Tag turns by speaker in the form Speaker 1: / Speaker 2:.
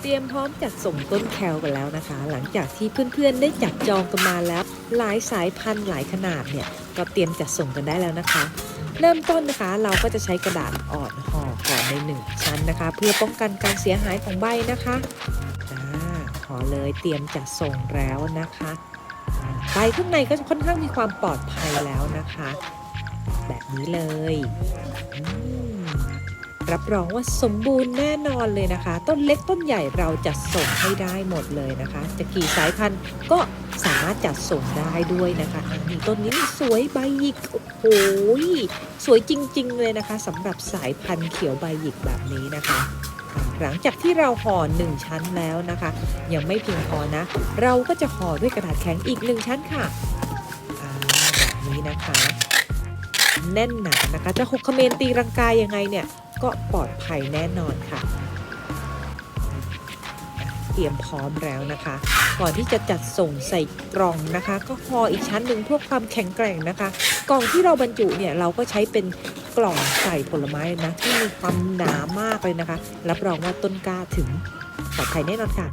Speaker 1: เตรียมพร้อมจัดส่งต้นแคลกันแล้วนะคะ หลังจากที่เพื่อนๆได้จับจองกันมาแล้ว หลายสายพันธุ์หลายขนาดเนี่ยก็เตรียมจัดส่งกันได้แล้วนะคะ เริ่มต้นนะคะเราก็จะใช้กระดาษอ่อนห่อก่อนในหนึ่งชั้นนะคะ เพื่อป้องกันการเสียหายของใบนะคะอ่าห่อเลยเตรียมจัดส่งแล้วนะคะใบข้างในก็ค่อนข้างมีความปลอดภัยแล้วนะคะ แบบนี้เลยอ รับรองว่าสมบูรณ์แน่นอนเลยนะคะ ต้นเล็กต้นใหญ่เราจัดส่งให้ได้หมดเลยนะคะ จะกี่สายพันธุ์ก็สามารถจัดส่งได้ด้วยนะคะอันนี้ต้นนี้สวยใบหยิกโอ้โหสวยจริง ๆ เลยนะคะสำหรับสายพันธุ์เขียวใบหยิกแบบนี้นะคะหลังจากที่เราห่อหนึ่งชั้นแล้วนะคะ ยังไม่เพียงพอนะ เราก็จะห่อด้วยกระดาษแข็งอีกหนึ่งชั้นค่ะแบบนี้นะคะ แน่นหนานะคะ จะหกเขมรตีรังกายยังไงเนี่ย ก็ปลอดภัยแน่นอนค่ะ เตรียมพร้อมแล้วนะคะ ก่อนที่จะจัดส่งใส่กล่องนะคะ ก็ห่ออีกชั้นหนึ่งเพื่อความแข็งแกร่งนะคะ กล่องที่เราบรรจุเนี่ยเราก็ใช้เป็นกล่องใส่ผลไม้นะที่มีความหนามากเลยนะคะ รับรองว่าต้นกล้าถึงปลอดภัยแน่นอนค่ะ